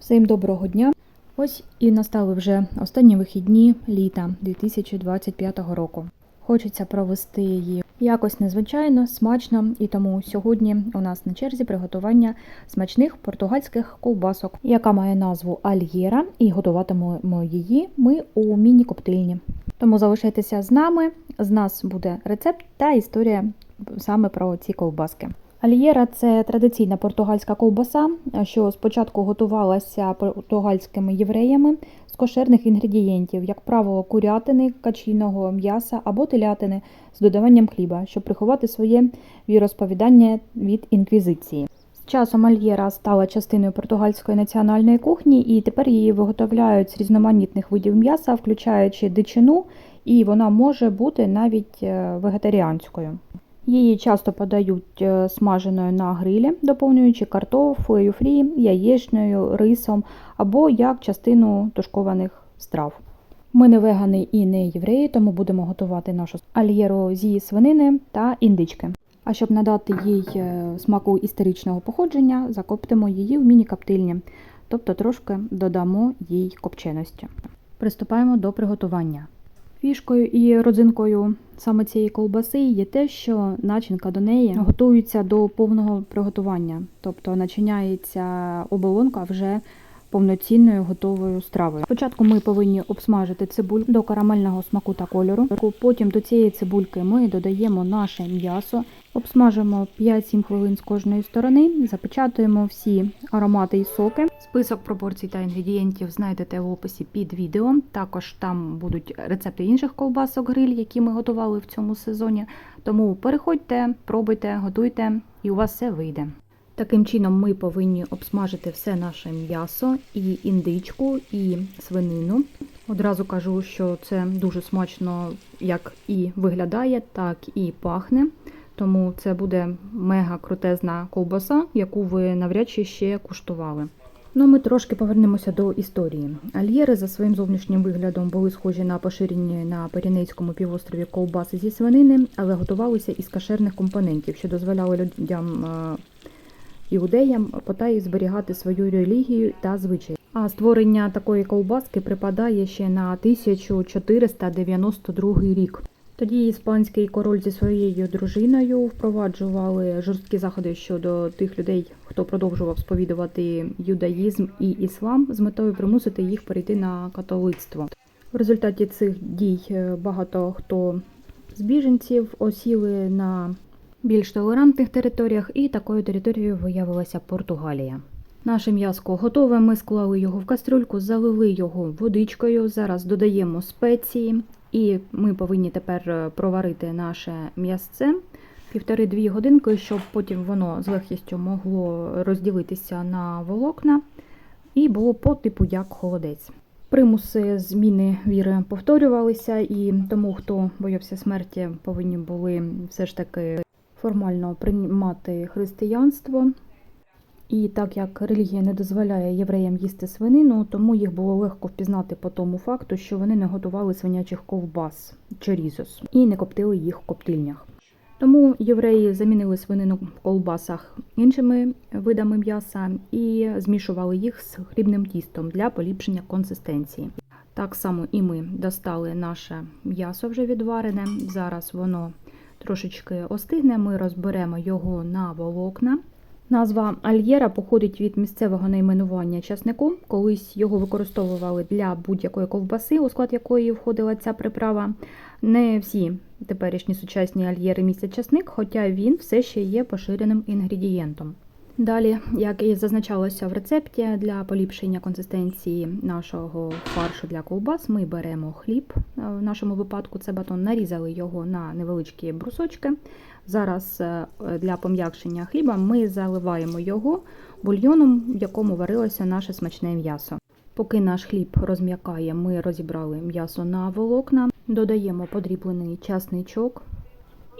Всім доброго дня! Ось і настали вже останні вихідні літа 2025 року. Хочеться провести її якось незвичайно, смачно, і тому сьогодні у нас на черзі приготування смачних португальських ковбасок, яка має назву Альєра, і готуватимемо її ми у міні-коптильні. Тому залишайтеся з нами. З нас буде рецепт та історія саме про ці ковбаски. Альєра це традиційна португальська ковбаса, що спочатку готувалася португальськими євреями з кошерних інгредієнтів, як правило, курятини, качиного м'яса або телятини з додаванням хліба, щоб приховати своє віросповідання від інквізиції. З часом альєра стала частиною португальської національної кухні, і тепер її виготовляють з різноманітних видів м'яса, включаючи дичину, і вона може бути навіть е, вегетаріанською. Її часто подають е, смаженою на грилі, доповнюючи картофлею фрі, яєчнею, рисом або як частину тушкованих страв. Ми не вегани і не євреї, тому будемо готувати нашу альєру зі свинини та індички. А щоб надати їй е, смаку історичного походження, закоптимо її в міні-каптильні, тобто трошки додамо їй копченості. Приступаємо до приготування. Фішкою і родзинкою саме цієї колбаси є те, що начинка до неї готується до повного приготування, тобто начиняється оболонка вже повноцінною готовою стравою. Спочатку ми повинні обсмажити цибуль до карамельного смаку та кольору. Потім до цієї цибульки ми додаємо наше м'ясо, обсмажимо 5-7 хвилин з кожної сторони, запечатуємо всі аромати і соки. Список пропорцій та інгредієнтів знайдете в описі під відео. Також там будуть рецепти інших ковбасок гриль, які ми готували в цьому сезоні. Тому переходьте, пробуйте, готуйте, і у вас все вийде. Таким чином, ми повинні обсмажити все наше м'ясо, і індичку, і свинину. Одразу кажу, що це дуже смачно як і виглядає, так і пахне. Тому це буде мега крутезна ковбаса, яку ви навряд чи ще куштували. Ну, ми трошки повернемося до історії. Альєри за своїм зовнішнім виглядом були схожі на поширені на Пиренейському півострові ковбаси зі свинини, але готувалися із кашерних компонентів, що дозволяли людям е, іудеям потай зберігати свою релігію та звичаї. А створення такої ковбаски припадає ще на 1492 рік. Тоді іспанський король зі своєю дружиною впроваджували жорсткі заходи щодо тих людей, хто продовжував сповідувати юдаїзм і іслам з метою примусити їх перейти на католицтво. В результаті цих дій е, багато хто з біженців осіли на більш толерантних територіях, і такою територією виявилася Португалія. Наше м'яско готове. Ми склали його в кастрюльку, залили його водичкою. Зараз додаємо спеції, і ми повинні тепер е, проварити наше м'ясце півтори-дві годинки, щоб потім воно з легкістю могло розділитися на волокна і було по типу як холодець. Примуси зміни віри повторювалися, і тому, хто боявся смерті, повинні були все ж таки формально приймати християнство. І так як релігія не дозволяє євреям їсти свинину, тому їх було легко впізнати по тому факту, що вони не готували свинячих ковбас чорізос і не коптили їх в коптильнях. Тому євреї замінили свинину в колбасах іншими видами м'яса і змішували їх з хлібним тістом для поліпшення консистенції. Так само і ми достали наше м'ясо вже відварене. Зараз воно трошечки остигне, ми розберемо його на волокна. Назва Альєра походить від місцевого найменування часнику. Колись його використовували для будь-якої ковбаси, у склад якої входила ця приправа. Не всі теперішні сучасні альєри містять часник, хоча він все ще є поширеним інгредієнтом. Далі, як і зазначалося в рецепті, для поліпшення консистенції нашого фаршу для ковбас, ми беремо хліб. В нашому випадку це батон, нарізали його на невеличкі брусочки. Зараз е, для пом'якшення хліба ми заливаємо його бульйоном, в якому варилося наше смачне м'ясо. Поки наш хліб розм'якає, ми розібрали м'ясо на волокна, додаємо подріблений часничок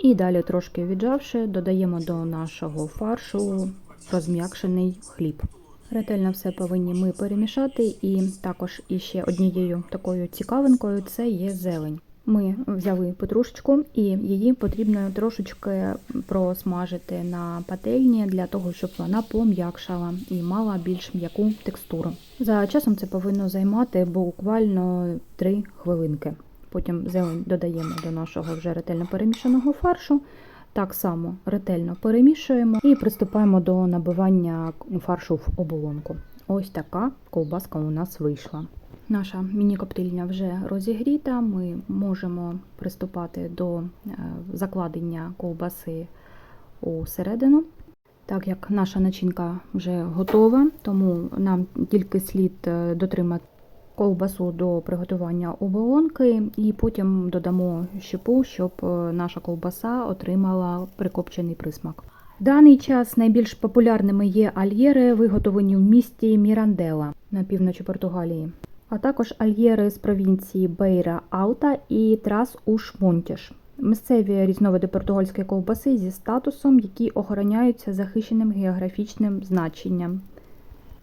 і далі, трошки віджавши, додаємо до нашого фаршу розм'якшений хліб. Ретельно все повинні ми перемішати, і також іще однією такою цікавинкою це є зелень. Ми взяли петрушечку і її потрібно трошечки просмажити на пательні для того, щоб вона пом'якшала і мала більш м'яку текстуру. За часом це повинно займати буквально 3 хвилинки. Потім зелень додаємо до нашого вже ретельно перемішаного фаршу. Так само ретельно перемішуємо і приступаємо до набивання фаршу в оболонку. Ось така ковбаска у нас вийшла. Наша міні-коптильня вже розігріта. Ми можемо приступати до е, закладення ковбаси у середину. Так як наша начинка вже готова, тому нам тільки слід е, дотримати ковбасу до приготування оболонки, і потім додамо щепу, щоб е, наша ковбаса отримала прикопчений присмак. В даний час найбільш популярними є альєри, виготовлені в місті Мірандела на півночі Португалії, а також альєри з провінції Бейра Алта і Трас уш Монтіш. Місцеві різновиди португальської ковбаси зі статусом, які охороняються захищеним географічним значенням.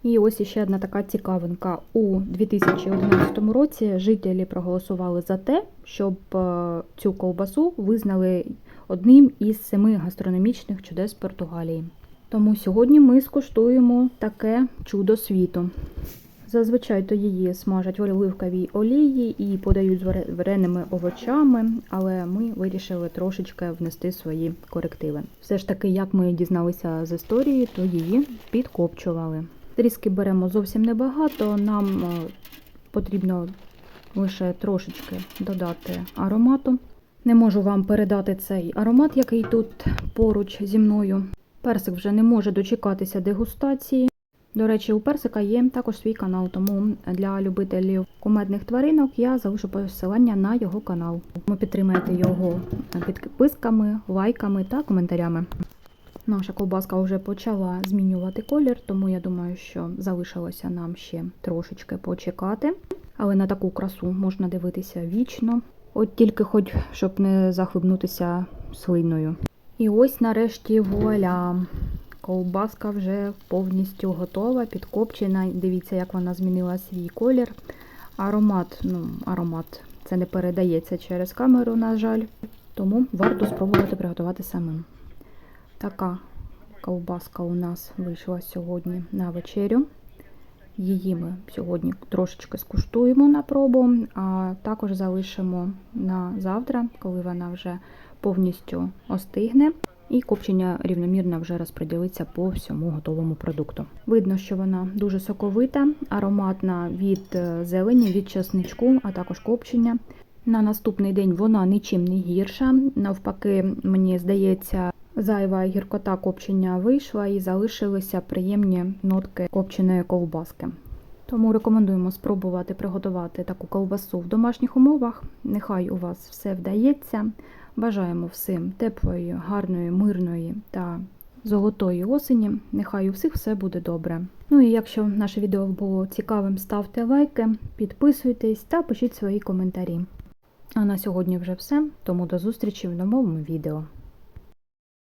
І ось іще одна така цікавинка. У 2011 році жителі проголосували за те, щоб е, цю ковбасу визнали одним із семи гастрономічних чудес Португалії. Тому сьогодні ми скуштуємо таке чудо світу. Зазвичай то її смажать в оливковій олії і подають з вареними овочами, але ми вирішили трошечки внести свої корективи. Все ж таки, як ми дізналися з історії, то її підкопчували. Тріски беремо зовсім небагато, нам е, потрібно лише трошечки додати аромату. Не можу вам передати цей аромат, який тут поруч зі мною. Персик вже не може дочекатися дегустації. До речі, у персика є також свій канал, тому для любителів кумедних тваринок я залишу посилання на його канал. Ви підтримаєте його підписками, лайками та коментарями. Наша ковбаска вже почала змінювати колір, тому я думаю, що залишилося нам ще трошечки почекати. Але на таку красу можна дивитися вічно. От тільки хоч щоб не захлибнутися слиною. І ось нарешті вуаля. Ковбаска вже повністю готова, підкопчена. Дивіться, як вона змінила свій колір. Аромат, ну, аромат, це не передається через камеру, на жаль. Тому варто спробувати приготувати самим. Така ковбаска у нас вийшла сьогодні на вечерю. Її ми сьогодні трошечки скуштуємо на пробу, а також залишимо на завтра, коли вона вже повністю остигне. І копчення рівномірно вже розподілиться по всьому готовому продукту. Видно, що вона дуже соковита, ароматна від е, зелені, від чесничку, а також копчення. На наступний день вона нічим не гірша. Навпаки, мені здається, зайва гіркота копчення вийшла і залишилися приємні нотки копченої ковбаски. Тому рекомендуємо спробувати приготувати таку ковбасу в домашніх умовах. Нехай у вас все вдається. Бажаємо всім теплої, гарної, мирної та золотої осені. Нехай у всіх все буде добре. Ну і якщо наше відео було цікавим, ставте лайки, підписуйтесь та пишіть свої коментарі. А на сьогодні вже все. Тому до зустрічі в новому відео.